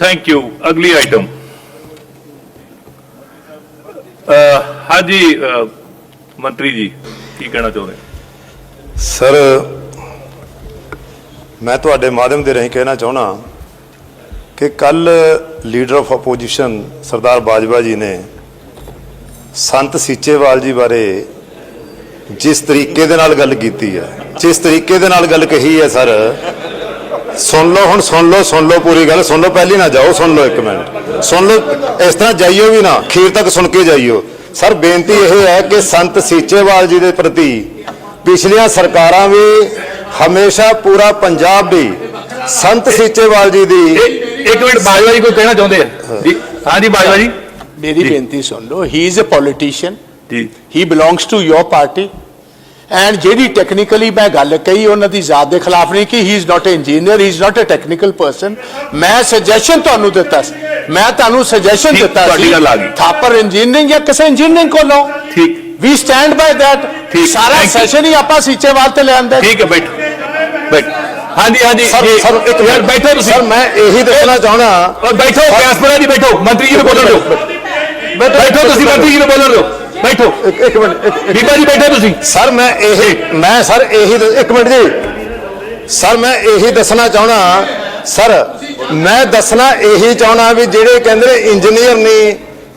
Thank you ਅਗਲੀ item ਹਾਂਜੀ ਮੰਤਰੀ ਜੀ ਕੀ ਕਹਿਣਾ ਚਾਹੁੰਦੇ ਸਰ ਮੈਂ ਤੁਹਾਡੇ ਮਾਧਿਅਮ ਦੇ ਰਾਹੀਂ ਕਹਿਣਾ ਚਾਹਣਾ ਕਿ ਕੱਲ leader of opposition Sardar Bajwa ji ਨੇ ਸੰਤ ਸੀਚੇਵਾਲ ਜੀ ਬਾਰੇ ਜਿਸ ਤਰੀਕੇ ਦੇ ਨਾਲ ਗੱਲ ਕੀਤੀ ਹੈ ਜਿਸ ਤਰੀਕੇ ਦੇ ਨਾਲ ਗੱਲ ਕਹੀ ਹੈ ਸਰ ਸੁਣ ਲਓ ਹੁਣ ਸੁਣ ਲਓ ਸੁਣ ਲਓ ਪੂਰੀ ਗੱਲ। ਸੁਣ ਲਓ ਪਹਿਲੀ ਨਾ ਜਾਓ ਸੁਣ ਲਓ ਇੱਕ ਮਿੰਟ। ਸੁਣ ਲਓ ਇਸ ਤਰ੍ਹਾਂ ਜਾਈਓ ਵੀ ਨਾ ਅਖੀਰ ਤੱਕ ਸੁਣ ਕੇ ਜਾਈਓ। ਸਰ ਬੇਨਤੀ ਇਹ ਹੈ ਕਿ ਸੰਤ ਸੀਚੇਵਾਲ ਜੀ ਦੇ ਪ੍ਰਤੀ ਪਿਛਲੀਆਂ ਸਰਕਾਰਾਂ ਵੀ ਹਮੇਸ਼ਾ ਪੂਰਾ ਪੰਜਾਬ ਵੀ ਸੰਤ ਸੀਚੇਵਾਲ ਜੀ ਦੀ ਇੱਕ ਮਿੰਟ ਬਾਜਵਾ ਜੀ ਕੋਈ ਕਹਿਣਾ ਚਾਹੁੰਦੇ ਆ? ਜੀ ਹਾਂਜੀ ਬਾਜਵਾ ਜੀ। ਮੇਰੀ ਬੇਨਤੀ ਸੁਣ ਲਓ ਹੀ ਇਜ਼ ਅ ਪੋਲੀਟੀਸ਼ੀਅਨ ਜੀ। He belongs to your party and ਜਿਹੜੀ ਟੈਕਨੀਕਲੀ ਮੈਂ ਗੱਲ ਕਹੀ ਉਹਨਾਂ ਦੀ ਜ਼ਾਤ ਦੇ ਖਿਲਾਫ ਨਹੀਂ ਕਿ he is not a engineer he is not a technical person ਮੈਂ ਸੁਜੈਸ਼ਨ ਤੁਹਾਨੂੰ ਦਿੱਤਾ ਸੀ। ਮੈਂ ਤੁਹਾਨੂੰ ਸੁਜੈਸ਼ਨ ਦਿੱਤਾ ਸੀ। ਥਾਪਰ ਇੰਜੀਨੀਅਰਿੰਗ ਜਾਂ ਕਿਸੇ ਇੰਜੀਨੀਅਰਿੰਗ ਕੋਲੋਂ? ਠੀਕ। ਵੀ ਸਟੈਂਡ ਬਾਈ ਠੀਕ, ਸਾਰਾ. ਸੈਸ਼ਨ ਹੀ ਆਪਾਂ ਸੀਚੇਵਾਲ ਤੇ ਲੈ ਆਂਦੇ ਠੀਕ ਹੈ ਬੈਠੋ। ਬੈਠ। ਹਾਂਜੀ ਹਾਂਜੀ। ਸਰ ਇੱਕ ਮਿੰਟ। ਬੈਠੋ ਤੁਸੀਂ। ਸਰ ਮੈਂ ਇਹੀ ਦੱਸਣਾ ਚਾਹਣਾ ਬੈਠੋ ਕੈਸਪਰਾ ਜੀ ਬੈਠੋ। ਮੰਤਰੀ ਜੀ ਨੂੰ ਬੋਲਣ ਦਿਓ। ਬੈਠੋ ਤੁਸੀਂ ਮੰਤਰੀ ਜੀ ਨੂੰ ਬੋਲਣ ਦਿਓ। ਬੈਠੋ। ਇੱਕ ਇੱਕ ਮਿੰਟ ਇੱਕ- ਇੱਕ- ਬੀਬਾ ਜੀ ਬੈਠੋ ਤੁਸੀਂ। ਸਰ ਮੈਂ ਇਹੀ ਮੈਂ ਸਰ ਇਹੀ ਦ- ਇੱਕ ਮਿੰਟ ਜੀ। ਸਰ ਮੈਂ ਇਹੀ ਦੱਸਣਾ ਚਾਹਣਾ ਸਰ ਮੈਂ ਦੱਸਣਾ ਇਹੀ ਚਾਹਣਾ ਵੀ ਜਿਹੜੇ ਕਹਿੰਦੇ ਨੇ ਇੰਜੀਨੀਅਰ ਨਹੀਂ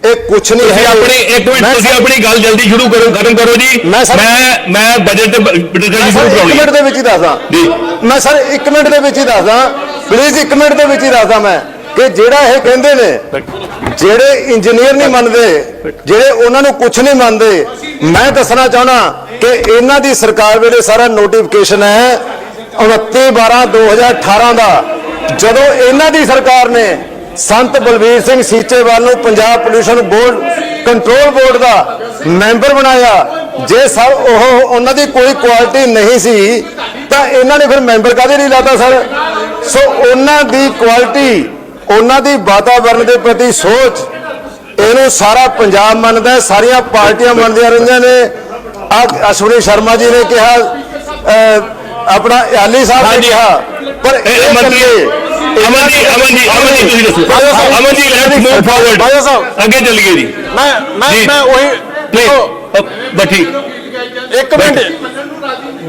ਇਹ ਕੁਛ ਨਹੀਂ ਤੁਸੀਂ ਹੈ। ਆਪਣੀ ਇੱਕ ਮਿੰਟ ਮੈਂ ਤੁਸੀਂ ਆਪਣੀ ਗੱਲ ਜਲਦੀ ਸ਼ੁਰੂ ਕਰੋ ਖਤਮ ਕਰੋ ਜੀ। ਮੈਂ ਸਰ- ਮੈਂ ਮੈਂ ਬਜਟ ਤੇ ਡਿਸਕਸ਼ਨ ਸ਼ੁਰੂ ਸਰ ਇੱਕ ਕਰਾਉਣੀ ਮਿੰਟ ਦੇ ਵਿੱਚ ਹੀ ਦੱਸਦਾ। ਜੀ। ਮੈਂ ਸਰ ਇੱਕ ਮਿੰਟ ਦੇ ਵਿੱਚ ਹੀ ਦੱਸਦਾ। ਪਲੀਜ਼ ਇੱਕ ਮਿੰਟ ਦੇ ਵਿੱਚ ਹੀ ਦੱਸਦਾ ਮੈਂ ਕਿ ਜਿਹੜਾ ਇਹ ਕਹਿੰਦੇ ਨੇ ਜਿਹੜੇ ਇੰਜੀਨੀਅਰ ਨਹੀਂ ਮੰਨਦੇ, ਜਿਹੜੇ ਉਹਨਾਂ ਨੂੰ ਕੁਝ ਨਹੀਂ ਮੰਨਦੇ, ਮੈਂ ਦੱਸਣਾ ਚਾਹਣਾ ਕਿ ਇਹਨਾਂ ਦੀ ਸਰਕਾਰ ਵੇਲੇ ਸਾਰਾ ਨੋਟੀਫਿਕੇਸ਼ਨ ਹੈ 29 12 2018 ਦਾ। ਜਦੋਂ ਇਹਨਾਂ ਦੀ ਸਰਕਾਰ ਨੇ ਸੰਤ ਬਲਵੀਰ ਸਿੰਘ ਸੀਚੇਵਾਲ ਨੂੰ Punjab pollution board control board ਦਾ ਮੈਂਬਰ ਬਣਾਇਆ, ਜੇ ਸਰ ਉਹ ਉਹਨਾਂ ਦੀ ਕੋਈ ਕੁਆਲਿਟੀ ਨਹੀਂ ਸੀ, ਤਾਂ ਇਹਨਾਂ ਨੇ ਫਿਰ ਮੈਂਬਰ ਕਾਹਦੇ ਨਹੀਂ ਲਾਤਾ ਸਰ? ਸੋ ਉਹਨਾਂ ਦੀ ਕੁਆਲਿਟੀ ਉਹਨਾਂ ਦੀ ਵਾਤਾਵਰਣ ਦੇ ਪ੍ਰਤੀ ਸੋਚ ਇਹਨੂੰ ਸਾਰਾ ਪੰਜਾਬ ਮੰਨਦਾ ਸਾਰੀਆਂ ਪਾਰਟੀਆਂ ਮੰਨਦੀਆਂ ਰਹੀਆਂ ਨੇ ਆ ਅਸ਼ਵਨੀ ਸ਼ਰਮਾ ਜੀ ਨੇ ਕਿਹਾ ਆਪਣਾ ਯਾਲੀ ਸਾਹਿਬ ਨੇ। ਕਿਹਾ ਪਰ ਇਹ ਮੰਤਰੀ ਅਮਨ ਜੀ ਅਮਨ ਜੀ ਅਮਨ ਜੀ ਤੁਸੀਂ ਦੱਸੋ Bajwa Sahib. Aman ji let's move forward Bajwa Sahib. ਅੱਗੇ ਚੱਲੀਏ ਜੀ ਮੈਂ ਮੈਂ। ਮੈਂ ਉਹੀ ਨਹੀਂ ਬੈਠੀ ਇੱਕ ਮਿੰਟ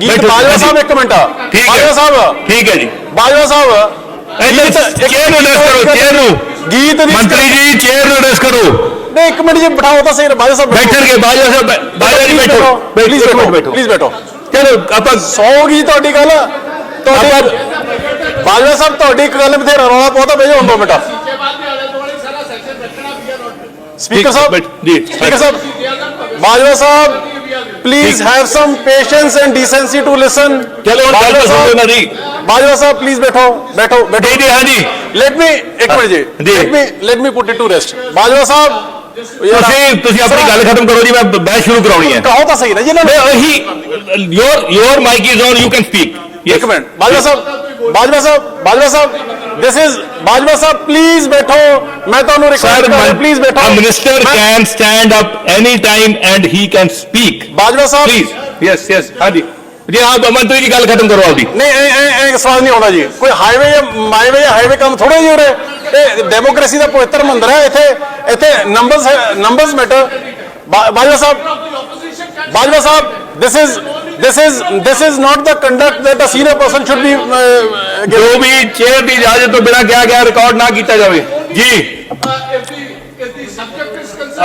ਗੀਤ ਬਾਜਵਾ। ਸਾਹਿਬ ਇੱਕ ਮਿੰਟ ਠੀਕ ਬਾਜਵਾ ਹੈ ਸਾਹਿਬ ਠੀਕ ਹੈ ਜੀ ਬਾਜਵਾ ਸਾਹਿਬ ਇੱਧਰ ਚੇਅਰ ਨੂੰ ਐਡਰੈਸ ਕਰੋ ਚੇਅਰ ਨੂੰ। ਗੀਤ ਦੀ ਮੰਤਰੀ ਜੀ ਚੇਅਰ ਨੂੰ ਐਡਰੈਸ ਕਰੋ। ਨਹੀਂ ਇੱਕ ਮਿੰਟ ਜੀ ਬਿਠਾਓ ਤਾਂ ਸਹੀ ਬਾਜਵਾ ਸਾਹਿਬ ਬੈਠਣਗੇ ਬਾਜਵਾ ਸਾਹਿਬ ਬਾਜਵਾ ਜੀ ਬੈਠੋ ਪਲੀਜ਼ ਬੈਠੋ ਪਲੀਜ਼ ਬੈਠੋ। ਚਲੋ ਆਪਾਂ ਸੌ ਗਈ ਤੁਹਾਡੀ ਗੱਲ। ਤੁਹਾਡੀ ਬਾਜਵਾ ਸਾਹਿਬ ਤੁਹਾਡੀ ਇੱਕ ਗੱਲ ਬਥੇਰਾ ਰੌਲਾ ਪਾਉਂਦਾ ਬਈ ਹੁਣ ਦੋ ਮਿੰਟ। ਸਪੀਕਰ ਸਾਹਿਬ ਬੈਠ- ਜੀ speaker Sahib Bajwa Sahib please have some patience and decency to listen ਚਲੋ ਹੁਣ ਗੱਲ ਤਾਂ ਸੁਣੋ ਇਹਨਾਂ ਦੀ ਬਾਜਵਾ ਸਾਹਿਬ ਪਲੀਜ਼ ਬੈਠੋ ਬੈਠੋ ਬੈਠੋ ਜੀ ਜੀ ਹਾਂਜੀ ਲੈਟ ਮੀ ਇੱਕ ਮਿੰਟ ਜੀ ਜੀ। Let me let me put it to rest Bajwa Sahib ਯਾਰ, ਤੁਸੀਂ ਤੁਸੀਂ ਆਪਣੀ ਗੱਲ ਖਤਮ ਕਰੋ ਜੀ ਮੈਂ ਬਹਿਸ ਸ਼ੁਰੂ ਕਰਾਉਣੀ ਹੈ ਕਹੋ ਤਾਂ ਸਹੀ ਨਾ ਜੀ ਇਹਨਾਂ ਨੂੰ ਮੈਂ ਇਹੀ your your mic is on you can speak ਇੱਕ minute Bajwa Sahib Bajwa Sahib Bajwa Sahib this is Bajwa Sahib please ਬੈਠੋ ਮੈਂ ਤੁਹਾਨੂੰ ਰਿਕਵੈਸਟ ਕਰ ਰਿਹਾ ਪਲੀਜ਼ ਬੈਠੋ a minister ਮੈਂ- can stand up any time and he can speak. Bajwa Sahib Please. Yes, yes. ਹਾਂਜੀ ਜੀ ਹਾਂ ਮੰਤਰੀ ਜੀ ਗੱਲ ਖਤਮ ਕਰੋ ਆਪਦੀ ਨਹੀਂ ਐ ਐ ਸਵਾਲ ਨਹੀਂ ਆਉਂਦਾ ਜੀ ਕੋਈ ਹਾਈਵੇ ਜਾਂ ਮਾਈਵੇ ਜਾਂ ਹਾਈਵੇ ਕੰਮ ਥੋੜੇ ਜਿਹੇ ਉਰੇ ਇਹ ਡੈਮੋਕ੍ਰੇਸੀ ਦਾ ਪਵਿੱਤਰ ਮੰਦਰ ਹੈ ਇੱਥੇ ਇੱਥੇ numbers numbers matter Bajwa Sahib Bajwa Sahib this is this is this is not the conduct that a senior person should be uh, ਜੋ ਵੀ ਚੇਅਰ ਦੀ ਇਜਾਜ਼ਤ ਤੋਂ ਬਿਨਾਂ ਕਿਹਾ ਗਿਆ ਰਿਕਾਰਡ ਨਾ ਕੀਤਾ ਜਾਵੇ ਜੀ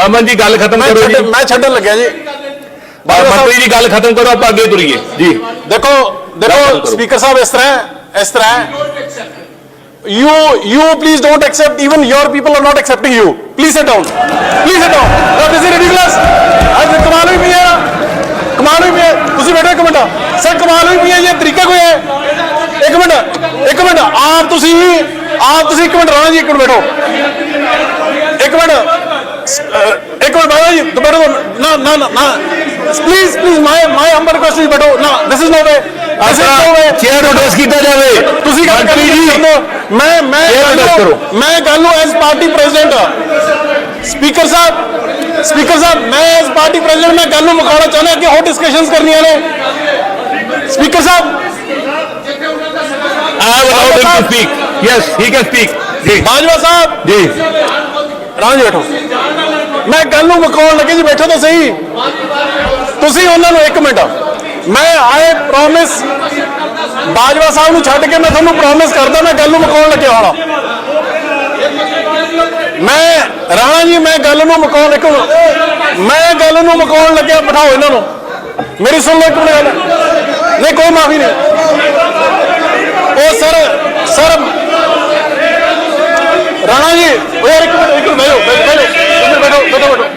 ਅਮਨ ਜੀ ਗੱਲ ਖਤਮ ਮੈਂ ਕਰੋ ਜੀ ਛੱਡ- ਮੈਂ ਛੱਡਣ ਲੱਗਿਆ ਜੀ ਬਾਜਵਾ ਸਾਹਿਬ ਮੰਤਰੀ ਜੀ ਗੱਲ ਖਤਮ ਕਰੋ ਆਪਾਂ ਅੱਗੇ ਤੁਰੀਏ ਜੀ ਦੇਖੋ ਗੱਲ ਦੇਖੋ ਕਰੋ। ਸਪੀਕਰ ਸਾਹਿਬ ਇਸ ਤਰ੍ਹਾਂ ਹੈ ਇਸ ਤਰ੍ਹਾਂ ਹੈ you you please don't accept even your people are not accepting you please sit down please sit down no, this is ridiculous ਅੱਜ ਕਮਾਲ ਹੋਈ ਪਈ ਹੈ ਕਮਾਲ ਹੋਈ ਪਈ ਹੈ ਤੁਸੀਂ ਬੈਠੋ ਇੱਕ ਮਿੰਟ ਸਰ ਕਮਾਲ ਹੋਈ ਪਈ ਹੈ ਇਹ ਤਰੀਕਾ ਕੋਈ ਹੈ ਇੱਕ ਮਿੰਟ ਇੱਕ ਮਿੰਟ ਆਪ ਤੁਸੀਂ ਆਪ ਤੁਸੀਂ ਇੱਕ ਮਿੰਟ ਰਹਿਣਾ ਜੀ ਇੱਕ ਮਿੰਟ ਬੈਠੋ। ਇੱਕ ਮਿੰਟ ਇੱਕ ਮਿੰਟ ਬਾਬਾ ਜੀ ਬੈਠੋ ਨਾ ਨਾ ਨਾ please please my my humble request ਬੈਠੋ। ਨਾ this is no way this is no way chair ਨੂੰ address ਕੀਤਾ ਜਾਵੇ। ਤੁਸੀਂ ਗੱਲ ਕਰੀ ਜੀ ਮੈਂ ਮੈਂ। ਮੈਂ ਗੱਲ ਨੂੰ as party president speaker Sahib speaker Sahib ਮੈਂ ਐਜ਼ ਪਾਰਟੀ ਪ੍ਰੈਜ਼ੀਡੈਂਟ ਮੈਂ ਗੱਲ ਨੂੰ ਮੁਕਾਉਣਾ ਚਾਹੁੰਦਾ ਕਿ ਹੋਰ ਡਿਸਕਸ਼ਨਸ ਕਰਨੀਆਂ ਨੇ। ਸਪੀਕਰ ਸਾਹਿਬ ਬਾਜਵਾ ਸਾਹਿਬ ਜੀ ਬੈਠੋ ਮੈਂ ਗੱਲ ਨੂੰ ਮਕਾਉਣ ਲੱਗੇ ਜੀ ਬੈਠੋ ਤਾਂ ਸਹੀ ਤੁਸੀਂ ਉਹਨਾਂ ਨੂੰ ਇੱਕ ਮਿੰਟ ਮੈਂ ਆਏ ਪ੍ਰੋਮਿਸ ਬਾਜਵਾ ਸਾਹਿਬ ਨੂੰ ਛੱਡ ਕੇ ਮੈਂ ਤੁਹਾਨੂੰ ਪ੍ਰੋਮਿਸ ਕਰਦਾ ਮੈਂ ਗੱਲ ਨੂੰ ਮਕਾਉਣ ਲੱਗਿਆ ਹੋਣਾ ਮੈਂ ਰਾਣਾ ਜੀ ਮੈਂ ਗੱਲ ਨੂੰ ਮਕਾਉਣ ਇੱਕ ਮੈਂ ਗੱਲ ਨੂੰ ਮਕਾਉਣ ਲੱਗਿਆ ਬਿਠਾਓ ਇਹਨਾਂ ਨੂੰ ਮੇਰੀ ਸੁਣ ਲਓ ਇੱਕ ਮਿੰਟ ਗੱਲ ਨਹੀਂ ਕੋਈ ਮਾਫੀ ਨਹੀਂ ਉਹ ਸਰ ਸਰ। ਰਾਣਾ ਜੀ ਉਹ ਯਾਰ ਇੱਕ ਮਿੰਟ ਇੱਕ ਮਿੰਟ ਬੈਠੋ ਬੈਠੋ ਬੈਠੋ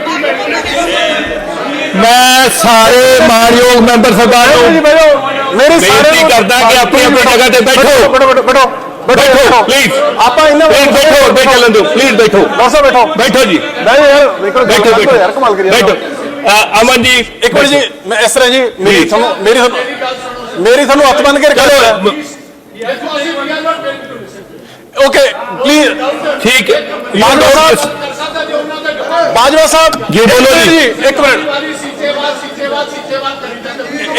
ਮੈਂ ਸਾਰੇ ਮਾਨਯੋਗ ਮੈਂਬਰ ਸਰਕਾਰ ਨੂੰ ਮੇਰੀ ਬੇਨਤੀ ਕਰਦਾ ਕਿ ਆਪਣੀ ਆਪਣੀ ਜਗ੍ਹਾ ਤੇ ਬੈਠੋ। ਬੈਠੋ। ਬੈਠੋ ਬੈਠੋ please। ਆਪਾਂ ਇਹਨਾਂ ਪਲੀਜ਼ ਬੈਠੋ ਬੈਠ ਚੱਲਣ ਦਿਓ। ਪਲੀਜ਼ ਬੈਠੋ। ਦੱਸੋ ਬੈਠੋ। ਬੈਠੋ ਜੀ। ਬੈਠੋ ਯਾਰ ਬੈਠੋ ਬੈਠੋ ਯਾਰ ਕਮਾਲ ਕਰੀ ਬੈਠੋ। ਅਮਨ ਜੀ ਇੱਕ ਮਿੰਟ ਜੀ ਮੈਂ ਇਸ ਤਰ੍ਹਾਂ ਜੀ ਮੇਰੀ। ਤੁਹਾਨੂੰ ਮੇਰੀ ਤੁਹਾਨੂੰ ਮੇਰੀ ਤੁਹਾਨੂੰ ਹੱਥ ਬੰਨ ਕੇ ਰੱਖਿਆ। ਹੋਇਆ ਚਲੋ ਓਕੇ ਪਲੀਜ਼ ਠੀਕ ਹੈ ਬਾਜਵਾ ਸਾਹਿਬ ਬਾਜਵਾ ਸਾਹਿਬ ਜੀ, ਬੋਲੋ ਇੱਕ ਮਿੰਟ ਜੀ।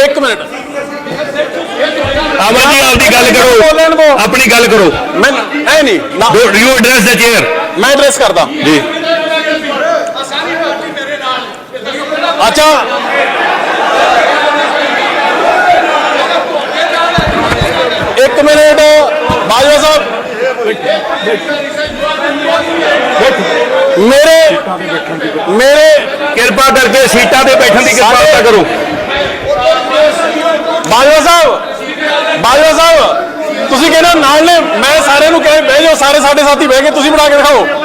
ਇੱਕ ਮਿੰਟ ਇੱਕ ਮਿੰਟ ਅਮਨ ਜੀ ਆਪਦੀ ਗੱਲ ਬੋਲਣ ਕਰੋ ਦਿਓ। ਆਪਣੀ ਗੱਲ ਕਰੋ ਮੈਂ ਐ ਨਹੀਂ ਨਾ ਯੂ ਐਡਰੈਸ ਦ ਚੇਅਰ ਮੈਂ ਐਡਰੈਸ ਕਰਦਾ ਜੀ ਅੱਛਾ ਇੱਕ ਮਿੰਟ ਬਾਜਵਾ ਸਾਹਿਬ। ਮੇਰੇ ਮੇਰੇ ਕਿਰਪਾ ਕਰਕੇ ਸੀਟਾਂ ਤੇ ਬੈਠਣ ਦੀ ਕਿਰਪਾਲਤਾ ਕਰੋ। ਬਾਜਵਾ ਸਾਹਿਬ ਬਾਜਵਾ ਸਾਹਿਬ ਤੁਸੀਂ ਕਹਿੰਦੇ ਨਾਲ ਨੇ ਮੈਂ ਸਾਰਿਆਂ ਨੂੰ ਕਹੇ ਬਹਿ ਜਾਓ ਸਾਰੇ ਸਾਡੇ ਸਾਥੀ ਬਹਿ ਕੇ ਤੁਸੀਂ ਬਣਾ ਕੇ ਦਿਖਾਓ।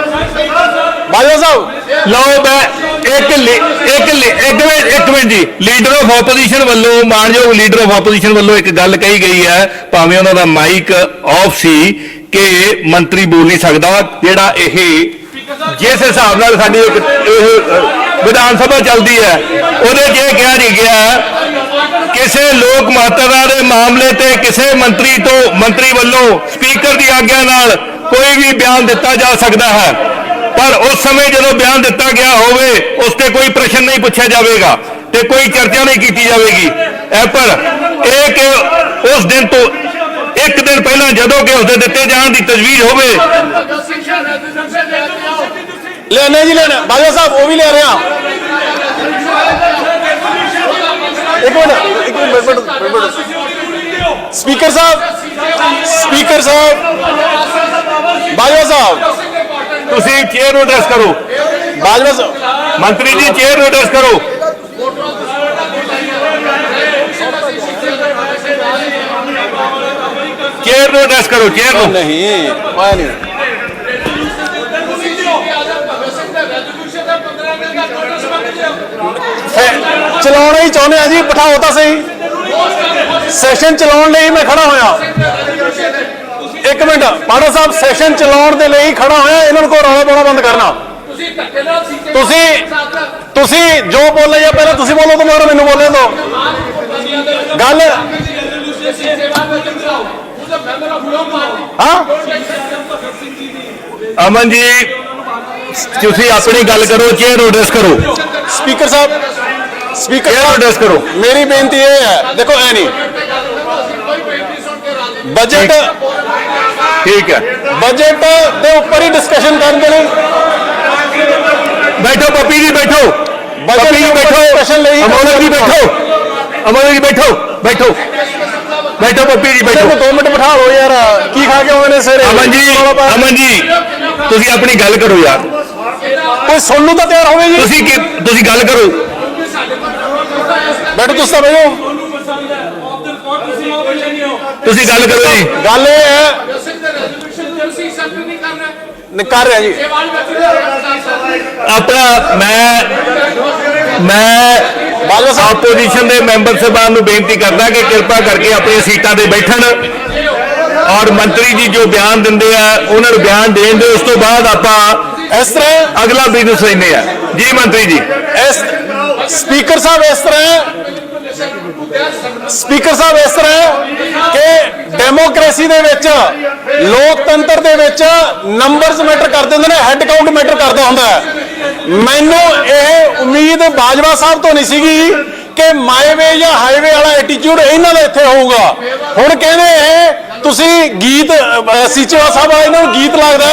ਬਾਜਵਾ ਸਾਹਿਬ ਲਓ ਮੈਂ ਇੱਕ ਲੀ- ਇੱਕ ਲੀ- ਇੱਕ ਮਿੰਟ ਇੱਕ ਮਿੰਟ ਜੀ। ਲੀਡਰ ਆਫ ਆਪੋਜੀਸ਼ਨ ਵੱਲੋਂ ਮਾਨਯੋਗ ਲੀਡਰ ਆਫ ਆਪੋਜੀਸ਼ਨ ਵੱਲੋਂ ਇੱਕ ਗੱਲ ਕਹੀ ਗਈ ਹੈ ਭਾਵੇਂ ਉਹਨਾਂ ਦਾ ਮਾਈਕ ਆਫ ਸੀ ਕਿ ਮੰਤਰੀ ਬੋਲ ਨਹੀਂ ਸਕਦਾ ਜਿਹੜਾ ਇਹ ਜਿਸ ਹਿਸਾਬ ਨਾਲ ਸਾਡੀ ਇੱਕ ਇਹ ਅ, ਵਿਧਾਨ ਸਭਾ ਚੱਲਦੀ ਹੈ ਉਹਦੇ 'ਚ ਇਹ ਕਿਹਾ ਨਹੀਂ ਗਿਆ ਕਿਸੇ ਲੋਕ ਮਹੱਤਤਾ ਦੇ ਮਾਮਲੇ ਤੇ ਕਿਸੇ ਮੰਤਰੀ ਤੋਂ ਮੰਤਰੀ ਵੱਲੋਂ ਸਪੀਕਰ ਦੀ ਆਗਿਆ ਨਾਲ ਕੋਈ ਵੀ ਬਿਆਨ ਦਿੱਤਾ ਜਾ ਸਕਦਾ ਹੈ। ਪਰ ਉਸ ਸਮੇਂ ਜਦੋਂ ਬਿਆਨ ਦਿੱਤਾ ਗਿਆ ਹੋਵੇ, ਉਸ ਤੇ ਕੋਈ ਪ੍ਰਸ਼ਨ ਨਹੀਂ ਪੁੱਛਿਆ ਜਾਵੇਗਾ ਤੇ ਕੋਈ ਚਰਚਾ ਨਹੀਂ ਕੀਤੀ ਜਾਵੇਗੀ। ਇਹ ਪਰ ਇਹ ਕਿ ਉਸ ਦਿਨ ਤੋਂ ਇੱਕ ਦਿਨ ਪਹਿਲਾਂ ਜਦੋਂ ਕਿ ਉਸ ਦੇ ਦਿੱਤੇ ਜਾਣ ਦੀ ਤਜਵੀਜ਼ ਹੋਵੇ, ਲੈਣਾ ਜੀ ਲੈਣਾ, ਬਾਜਵਾ ਸਾਹਿਬ, ਉਹ ਵੀ ਲੈ ਰਿਹਾ ਇੱਕ ਮਿੰਟ ਇੱਕ minute. Speaker Sahib speaker Sahib, Bajwa ਤੁਸੀਂ ਚੇਅਰ ਨੂੰ ਐਡਰੈਸ ਕਰੋ ਬਾਜਵਾ ਸਾਹਿਬ ਮੰਤਰੀ ਜੀ ਚੇਅਰ ਨੂੰ ਐਡਰੈਸ ਕਰੋ ਚੇਅਰ ਨੂੰ ਐਡਰੈਸ ਕਰੋ ਚੇਅਰ ਨੂੰ ਨਹੀਂ ਆਇਆ ਨਹੀਂ ਫੇ- ਚਲਾਉਣਾ ਹੀ ਚਾਹੁੰਦੇ ਆ ਜੀ ਬਿਠਾਓ ਤਾਂ ਸਹੀ ਸੈਸ਼ਨ ਚਲਾਉਣ ਲਈ ਮੈਂ ਖੜਾ ਹੋਇਆ ਇੱਕ ਮਿੰਟ ਪਾੜਾ ਸਾਹਿਬ ਸੈਸ਼ਨ ਚਲਾਉਣ ਦੇ ਲਈ ਖੜਾ ਹੋਇਆ ਇਹਨਾਂ ਨੂੰ ਕੋ ਰੌਲਾ ਪਾਉਣਾ ਬੰਦ ਕਰਨਾ। ਤੁਸੀਂ ਤੁਸੀਂ ਜੋ ਬੋਲੇ ਜਾਂ ਪਹਿਲਾਂ ਤੁਸੀਂ ਬੋਲੋ ਤਾਂ ਮੈਨੂੰ ਬੋਲੇ ਦੋ। ਗੱਲ ਹਾਂ? ਅਮਨ ਜੀ ਤੁਸੀਂ ਆਪਣੀ ਗੱਲ ਕਰੋ ਚੇਅਰ ਐਡਰੈਸ ਕਰੋ। Speaker Sahib speaker Sahib address ਕਰੋ। ਮੇਰੀ ਬੇਨਤੀ ਇਹ ਹੈ ਦੇਖੋ ਐ ਨਹੀਂ। ਬਜਟ ਠੀਕ ਹੈ। ਬਜਟ ਦੇ ਉੱਪਰ ਹੀ ਡਿਸਕਸ਼ਨ ਕਰਨ ਦੇ ਲਈ ਬੈਠੋ ਪੱਪੀ ਜੀ ਬੈਠੋ। ਬਜਟ ਪੱਪੀ ਦੇ ਜੀ ਬੈਠੋ। ਅਮੋਲਕ ਜੀ ਬੈਠੋ। ਅਮੋਲਕ ਜੀ ਬੈਠੋ। ਬੈਠੋ। ਬੈਠੋ ਪੱਪੀ ਜੀ ਬੈਠੋ। 2 ਮਿੰਟ ਬਿਠਾ ਲਓ ਯਾਰ। ਕੀ ਖਾ ਕੇ ਆਏ ਨੇ ਸਵੇਰੇ? ਅਮਨ ਜੀ ਅਮਨ ਜੀ ਤੁਸੀਂ ਆਪਣੀ ਗੱਲ ਕਰੋ ਯਾਰ। ਕੋਈ ਸੁਣ ਨੂੰ ਤਾਂ ਤਿਆਰ ਹੋਵੇ ਜੀ। ਤੁਸੀਂ ਕੀ ਤੁਸੀਂ ਗੱਲ ਕਰੋ। ਬੈਠੋ ਤੁਸੀਂ ਤਾਂ ਬੈਠੋ ਤੁਸੀਂ ਗੱਲ ਕਰੋ ਜੀ। ਗੱਲ ਇਹ ਹੈ ਨਹੀਂ ਕਰ ਰਿਹਾ ਜੀ। ਆਪਣਾ ਮੈਂ ਮੈਂ ਆਪੋਜੀਸ਼ਨ ਦੇ ਮੈਂਬਰ ਸਾਹਿਬਾਨ ਨੂੰ ਬੇਨਤੀ ਕਰਦਾ ਕਿ ਕਿਰਪਾ ਕਰਕੇ ਆਪਣੀਆਂ ਸੀਟਾਂ ਤੇ ਬੈਠਣ। ਔਰ ਮੰਤਰੀ ਜੀ ਜੋ ਬਿਆਨ ਦਿੰਦੇ ਆ ਉਹਨਾਂ ਨੂੰ ਬਿਆਨ ਦੇਣ ਦੇ ਉਸ ਤੋਂ ਬਾਅਦ ਆਪਾਂ ਇਸ ਤਰ੍ਹਾਂ ਅਗਲਾ ਬਿਜ਼ਨਸ ਲੈਂਦੇ ਆ। ਜੀ ਮੰਤਰੀ ਜੀ। ਇਸ ਸਪੀਕਰ ਸਾਹਿਬ ਇਸ ਤਰ੍ਹਾਂ ਸਪੀਕਰ ਸਾਹਿਬ ਇਸ ਤਰ੍ਹਾਂ ਕਿ ਡੈਮੋਕ੍ਰੇਸੀ ਦੇ ਵਿੱਚ ਲੋਕਤੰਤਰ ਦੇ ਵਿੱਚ ਨੰਬਰਸ ਮੈਟਰ ਕਰਦੇ ਹੁੰਦੇ ਨੇ ਹੈੱਡ ਕਾਊਂਟ ਮੈਟਰ ਕਰਦਾ ਹੁੰਦਾ ਹੈ। ਮੈਨੂੰ ਇਹ ਉਮੀਦ ਬਾਜਵਾ ਸਾਹਿਬ ਤੋਂ ਨਹੀਂ ਸੀਗੀ ਕਿ ਮਾਈਵੇ ਜਾਂ ਹਾਈਵੇ ਵਾਲਾ ਐਟੀਟਿਊਡ ਇਹਨਾਂ ਦਾ ਇੱਥੇ ਹੋਊਗਾ। ਹੁਣ ਕਹਿੰਦੇ ਇਹ ਤੁਸੀਂ ਗੀਤ ਸੀਚੇਵਾ ਸਾਹਿਬ ਆ ਇਹਨਾਂ ਨੂੰ ਗੀਤ ਲੱਗਦਾ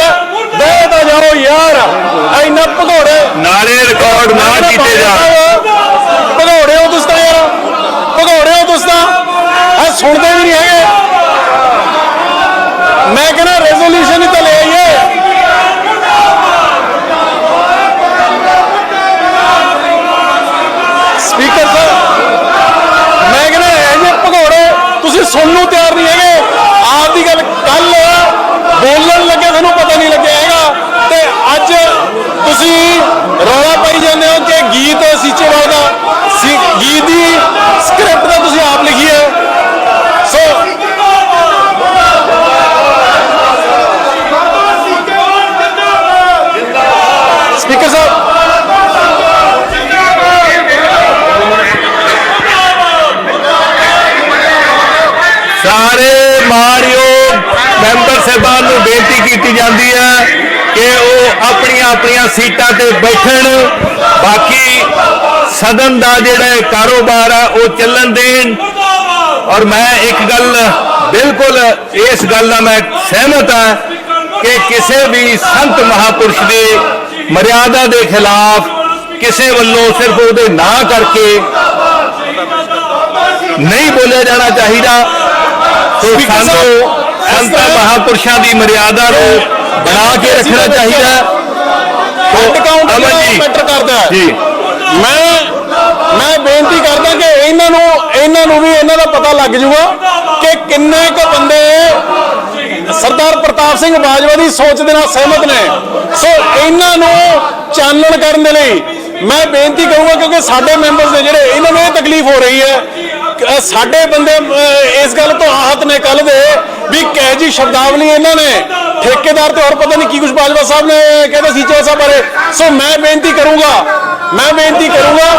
ਬਹਿ ਤਾਂ ਜਾਓ ਯਾਰ ਇੰਨਾ ਭਗੌੜੇ ਨਾਲੇ ਰਿਕਾਰਡ ਨਾ ਕੀਤੇ ਜਾਣ ਭਗੌੜੇ ਹੋ ਤੁਸੀਂ ਤਾਂ ਯਾਰ ਭਗੌੜੇ ਹੋ ਤੁਸੀਂ ਤਾਂ। ਸੁਣਦੇ ਵੀ ਨਹੀਂ ਹੈਗੇ ਮੈਂ ਕਹਿੰਦਾ ਰੈਜ਼ੋਲੂਸ਼ਨ ਹੀ ਤਾਂ ਲੈ ਆਈਏ ਸਪੀਕਰ ਸਾਹਿਬ ਮੈਂ ਕਹਿੰਦਾ ਇਹ ਜੇ ਭਗੌੜੇ ਤੁਸੀਂ ਸੁਣਨ ਨੂੰ ਤਿਆਰ ਨਹੀਂ ਹੈਗੇ ਆਪ ਦੀ ਗੱਲ ਕੱਲ ਬੋਲਣ ਲੱਗੇ ਤੁਹਾਨੂੰ ਪਤਾ ਨਹੀਂ ਲੱਗਿਆ ਹੈਗਾ ਤੇ ਅੱਜ ਤੁਸੀਂ ਰੌਲਾ ਪਾਈ ਜਾਂਦੇ ਹੋ ਕਿ ਗੀਤ ਸੀਚੇਵਾਲ ਦਾ ਸੀ- ਗੀਤ ਦੀ ਸਕ੍ਰਿਪਟ ਤਾਂ ਤੁਸੀਂ ਆਪ ਲਿਖੀ ਹੈ ਸੋ ਸਪੀਕਰ ਸਾਹਿਬ ਸਾਰੇ ਮਾਣਯੋਗ ਮੈਂਬਰ ਸਾਹਿਬਾਨ ਨੂੰ ਬੇਨਤੀ ਕੀਤੀ ਜਾਂਦੀ ਹੈ ਕਿ ਉਹ ਆਪਣੀਆਂ ਆਪਣੀਆਂ ਸੀਟਾਂ ਤੇ ਬੈਠਣ। ਬਾਕੀ ਸਦਨ ਦਾ ਜਿਹੜਾ ਕਾਰੋਬਾਰ ਆ ਉਹ ਚੱਲਣ ਦੇਣ। ਔਰ ਮੈਂ ਇੱਕ ਗੱਲ ਬਿਲਕੁਲ ਇਸ ਗੱਲ ਨਾਲ ਮੈਂ ਸਹਿਮਤ ਹਾਂ ਕਿ ਕਿਸੇ ਵੀ ਸੰਤ ਮਹਾਪੁਰਸ਼ ਦੀ ਮਰਿਆਦਾ ਦੇ ਖਿਲਾਫ ਕਿਸੇ ਵੱਲੋਂ ਸਿਰਫ ਉਹਦੇ ਨਾਂ ਕਰਕੇ ਨਹੀਂ ਬੋਲਿਆ ਜਾਣਾ ਚਾਹੀਦਾ। ਸੋ ਸਾਨੂੰ ਸੰਤ ਮਹਾਪੁਰਸ਼ਾਂ ਦੀ ਮਰਿਆਦਾ ਨੂੰ ਬਣਾ ਕੇ ਰੱਖਣਾ ਚਾਹੀਦਾ। Head count Aman ji. Matter ਕਰਦਾ ਹੈ। ਜੀ। ਮੈਂ ਮੈਂ ਬੇਨਤੀ ਕਰਦਾ ਕਿ ਇਹਨਾਂ ਨੂੰ ਇਹਨਾਂ ਨੂੰ ਵੀ ਇਹਨਾਂ ਦਾ ਪਤਾ ਲੱਗ ਜਾਊਗਾ ਕਿ ਕਿੰਨੇ ਕੁ ਬੰਦੇ ਸਰਦਾਰ ਪ੍ਰਤਾਪ ਸਿੰਘ ਬਾਜਵਾ ਦੀ ਸੋਚ ਦੇ ਨਾਲ ਸਹਿਮਤ ਨੇ। ਸੋ ਇਹਨਾਂ ਨੂੰ ਚਾਨਣ ਕਰਨ ਦੇ ਲਈ ਮੈਂ ਬੇਨਤੀ ਕਰੂੰਗਾ ਕਿਉਂਕਿ ਸਾਡੇ ਮੈਂਬਰਸ ਨੇ ਜਿਹੜੇ ਇਹਨਾਂ ਨੂੰ ਇਹ ਤਕਲੀਫ ਹੋ ਰਹੀ ਹੈ। ਸਾਡੇ ਬੰਦੇ ਇਸ ਗੱਲ ਤੋਂ ਆਹਤ ਨੇ ਕੱਲ ਦੇ। ਵੀ ਕਹਿ ਜੀ ਸ਼ਬਦਾਵਲੀ ਇਹਨਾਂ ਨੇ। ਠੇਕੇਦਾਰ ਤੇ ਹੋਰ ਪਤਾ ਨਹੀਂ ਕੀ ਕੁਝ ਬਾਜਵਾ ਸਾਹਿਬ ਨੇ ਕਹਿੰਦੇ ਸੀਚੇ ਸਾਹਿਬ ਬਾਰੇ। ਸੋ ਮੈਂ ਬੇਨਤੀ ਕਰੂੰਗਾ, ਮੈਂ ਬੇਨਤੀ ਕਰੂੰਗਾ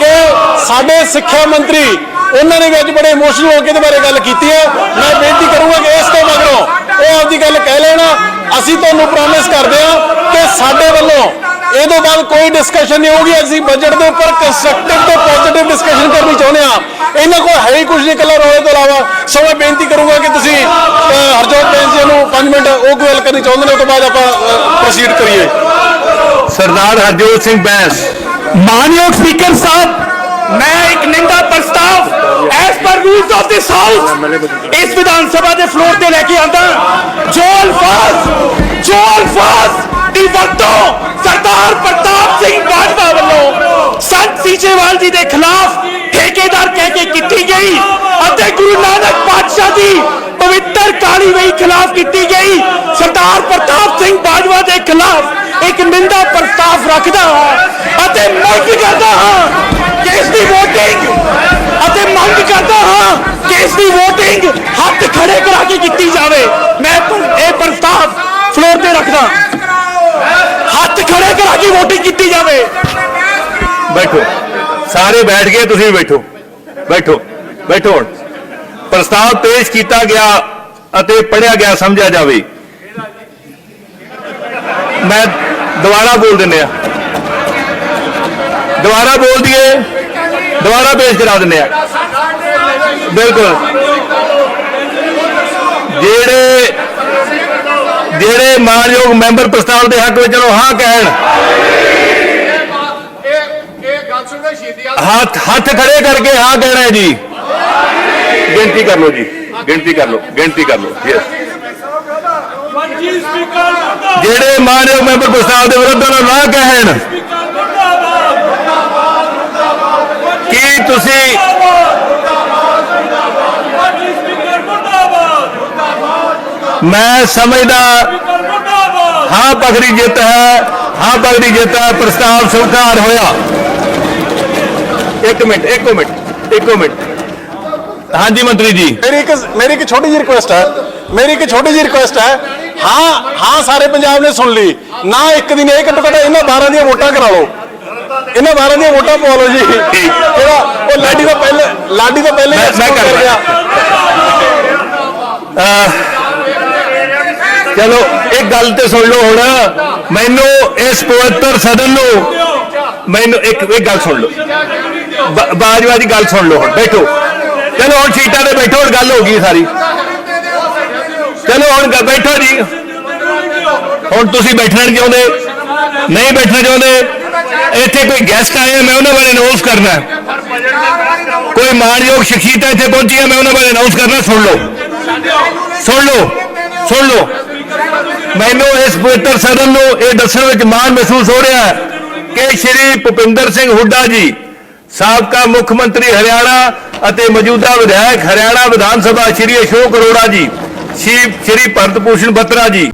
ਕਿ ਸਾਡੇ ਸਿੱਖਿਆ ਮੰਤਰੀ, ਉਹਨਾਂ ਨੇ ਵੀ ਅੱਜ ਬੜੇ ਇਮੋਸ਼ਨਲ ਹੋ ਕੇ ਇਹਦੇ ਬਾਰੇ ਗੱਲ ਕੀਤੀ ਹੈ। ਮੈਂ ਬੇਨਤੀ ਕਰੂੰਗਾ ਕਿ ਇਸ ਤੋਂ ਮਗਰੋਂ ਉਹ ਆਪਦੀ ਗੱਲ ਕਹਿ ਲੈਣਾ। ਅਸੀਂ ਤੁਹਾਨੂੰ ਪ੍ਰੋਮਿਸ ਕਰਦੇ ਹਾਂ ਕਿ ਸਾਡੇ ਵੱਲੋਂ ਇਹ ਤੋਂ ਬਾਅਦ ਕੋਈ ਡਿਸਕਸ਼ਨ ਨਹੀਂ ਹੋਊਗੀ। ਅਸੀਂ ਬਜਟ ਦੇ ਉੱਪਰ ਕੰਸਟਰਕਟਿਵ ਤੇ ਪੋਜ਼ਿਟਿਵ ਡਿਸਕਸ਼ਨ ਕਰਨੀ ਚਾਹੁੰਦੇ ਹਾਂ। ਇਹਨਾਂ ਕੋਲ ਹੈ ਹੀ ਕੁਝ ਨਹੀਂ ਇਕੱਲਾ ਰੋਲੇ ਤੋਂ ਇਲਾਵਾ। ਸੋ ਮੈਂ ਬੇਨਤੀ ਕਰੂੰਗਾ ਕਿ ਤੁਸੀਂ ਹਰਜੋਤ ਬੈਂਸ ਜੀ ਨੂੰ 5 ਮਿੰਟ ਉਹ ਗੱਲ ਕਰਨੀ ਚਾਹੁੰਦੇ ਨੇ ਉਹ ਤੋਂ ਬਾਅਦ ਆਪਾਂ ਪ੍ਰੋਸੀਡ ਕਰੀਏ। ਸਰਦਾਰ ਹਰਜੋਤ ਸਿੰਘ ਬੈਂਸ। ਮਾਨਯੋਗ ਸਪੀਕਰ ਸਾਹਿਬ ਮੈਂ ਇੱਕ ਨਿੰਦਾ ਪ੍ਰਸਤਾਵ ਐਸ ਆਫ ਦਿਸ ਹਾਊਸ ਇਸ ਵਿਧਾਨ ਸਭਾ ਦੇ ਫਲੋਰ ਤੇ ਲੈ ਕੇ ਆਂਦਾ, ਜੋ ਅਲਫਾਜ਼ ਜੋ ਅਲਫਾਜ਼ ਦੀ ਵਰਤੋਂ ਸਰਦਾਰ ਪ੍ਰਤਾਪ ਸਿੰਘ ਬਾਜਵਾ ਵੱਲੋਂ ਸੰਤ ਸੀਚੇਵਾਲ ਜੀ ਦੇ ਖਿਲਾਫ ਠੇਕੇਦਾਰ ਕਹਿ ਕੇ ਕੀਤੀ ਗਈ ਅਤੇ ਗੁਰੂ ਨਾਨਕ ਪਾਤਸ਼ਾਹ ਦੀ ਪਵਿੱਤਰ ਕਾਲੀ ਵਈ ਖਿਲਾਫ ਕੀਤੀ ਗਈ। ਸਰਦਾਰ ਪ੍ਰਤਾਪ ਸਿੰਘ ਬਾਜਵਾ ਦੇ ਖਿਲਾਫ ਇੱਕ ਨਿੰਦਾ ਪ੍ਰਸਤਾਵ ਰੱਖਦਾ ਹਾਂ ਅਤੇ ਮੰਗ ਕਰਦਾ ਹਾਂ ਕਿ ਇਸ ਦੀ VOTING ਅਤੇ ਮੰਗ ਕਰਦਾ ਹਾਂ ਕਿ ਇਸ ਦੀ VOTING ਹੱਥ ਖੜੇ ਕਰਾ ਕੇ ਕੀਤੀ ਜਾਵੇ ਮੈਂ ਪ- ਇਹ ਪ੍ਰਸਤਾਵ ਫਲੋਰ ਤੇ ਰੱਖਦਾ ਹੱਥ ਖੜੇ ਕਰਾ ਕੇ VOTING ਕੀਤੀ ਜਾਵੇ ਬੈਠੋ। ਸਾਰੇ ਬੈਠ ਗਏ, ਤੁਸੀਂ ਵੀ ਬੈਠੋ। ਬੈਠੋ ਬੈਠੋ ਹੁਣ। ਪ੍ਰਸਤਾਵ ਪੇਸ਼ ਕੀਤਾ ਗਿਆ ਅਤੇ ਪੜਿਆ ਗਿਆ, ਸਮਝਿਆ ਜਾਵੇ। ਮੈਂ ਦੁਬਾਰਾ ਬੋਲ ਦਿੰਨੇ ਆ ਦੁਬਾਰਾ ਬੋਲ ਦਈਏ, ਦੁਬਾਰਾ ਪੇਸ਼ ਕਰਾ ਦਿੰਨੇ ਆ ਬਿਲਕੁਲ। ਜਿਹੜੇ ਜਿਹੜੇ ਮਾਨਯੋਗ ਮੈਂਬਰ ਪ੍ਰਸਤਾਵ ਦੇ ਹੱਕ ਵਿੱਚ ਚਲੋ ਹਾਂ ਕਹਿਣ। ਹੱਥ ਹੱਥ ਖੜੇ ਕਰਕੇ ਹਾਂ ਕਹਿਣਾ ਹੈ ਜੀ ਗਿਣਤੀ ਕਰ ਲਓ ਜੀ ਗਿਣਤੀ ਕਰ ਲਓ ਗਿਣਤੀ ਕਰ ਲਓ ਯੈਸ ਜਿਹੜੇ ਮਾਨਯੋਗ ਮੈਂਬਰ ਪ੍ਰਸਤਾਵ ਦੇ ਵਿਰੁੱਧ ਨੂੰ ਨਾ ਕਹਿਣ ਕੀ ਤੁਸੀਂ ਮੈਂ ਸਮਝਦਾ ਹਾਂ ਪਗੜੀ ਜਿੱਤ ਹੈ ਹਾਂ ਪਗੜੀ ਜਿੱਤ ਹੈ ਪ੍ਰਸਤਾਵ ਸਵੀਕਾਰ ਹੋਇਆ ਇੱਕ ਮਿੰਟ ਇੱਕੋ ਮਿੰਟ ਇੱਕੋ ਮਿੰਟ। ਹਾਂਜੀ ਮੰਤਰੀ ਜੀ। ਮੇਰੀ ਇੱਕ ਮੇਰੀ ਇੱਕ ਛੋਟੀ ਜਿਹੀ ਰਿਕੁਐਸਟ ਹੈ। ਮੇਰੀ ਇੱਕ ਛੋਟੀ ਜਿਹੀ ਰਿਕੁਐਸਟ ਹੈ। ਹਾਂ ਹਾਂ ਸਾਰੇ ਪੰਜਾਬ ਨੇ ਸੁਣ ਲਈ। ਨਾ ਇੱਕ ਦਿਨ ਇਹ ਘੱਟੋ ਘੱਟ ਇਹਨਾਂ 12 ਦੀਆਂ ਵੋਟਾਂ ਕਰਾ ਲਓ। ਇਹਨਾਂ 12 ਦੀਆਂ ਵੋਟਾਂ ਪਵਾ ਲਓ ਜੀ। ਕਿਹੜਾ ਉਹ ਲਾਡੀ ਦਾ ਪਹਿਲੇ ਲਾਡੀ ਦਾ ਪਹਿਲੇ ਮੈਂ- ਮੈਂ ਕਰ। ਗਿਆ ਚਲੋ ਇੱਕ ਗੱਲ ਤੇ ਸੁਣ ਲਓ ਹੁਣ। ਮੈਨੂੰ ਇਸ ਪਵਿੱਤਰ ਸਦਨ ਨੂੰ ਮੈਨੂੰ ਇੱਕ ਇੱਕ ਗੱਲ ਸੁਣ ਲਓ। ਬਾਜਵਾ ਦੀ ਗੱਲ ਸੁਣ ਲਓ ਹੁਣ ਬੈਠੋ। ਚਲੋ ਹੁਣ ਸੀਟਾਂ ਤੇ ਬੈਠੋ ਹੁਣ ਗੱਲ ਹੋ ਗਈ ਸਾਰੀ। ਚਲੋ ਹੁਣ ਬੈਠੋ ਜੀ। ਹੁਣ ਤੁਸੀਂ ਬੈਠਣਾ ਚਾਹੁੰਦੇ ਨਹੀਂ ਬੈਠਣਾ ਚਾਹੁੰਦੇ ਇੱਥੇ ਕੋਈ ਗੈਸਟ ਆਏ ਆ, ਮੈਂ ਉਹਨਾਂ ਬਾਰੇ ਅਨਾਉਂਸ ਕਰਨਾ। ਕੋਈ ਮਾਣਯੋਗ ਸ਼ਖਸੀਅਤਾਂ ਇੱਥੇ ਪਹੁੰਚੀਆਂ ਮੈਂ ਉਹਨਾਂ ਬਾਰੇ ਅਨਾਉਂਸ ਕਰਨਾ ਸੁਣ ਲਓ। ਸੁਣ ਲਓ ਸੁਣ ਲਓ। ਮੈਨੂੰ ਇਸ ਪਵਿੱਤਰ ਸਦਨ ਨੂੰ ਇਹ ਦੱਸਣ ਵਿੱਚ ਮਾਣ ਮਹਿਸੂਸ ਹੋ ਰਿਹਾ ਹੈ ਕਿ ਸ਼੍ਰੀ ਭੁਪਿੰਦਰ ਸਿੰਘ ਹੁੱਡਾ ਜੀ ਸਾਬਕਾ ਮੁੱਖ ਮੰਤਰੀ ਹਰਿਆਣਾ ਅਤੇ ਮੌਜੂਦਾ ਵਿਧਾਇਕ ਹਰਿਆਣਾ ਵਿਧਾਨ ਸਭਾ ਸ਼੍ਰੀ ਅਸ਼ੋਕ ਅਰੋੜਾ ਜੀ, ਸ਼੍ਰੀ ਸ਼੍ਰੀ ਭਰਤ ਭੂਸ਼ਣ ਬੱਤਰਾ ਜੀ।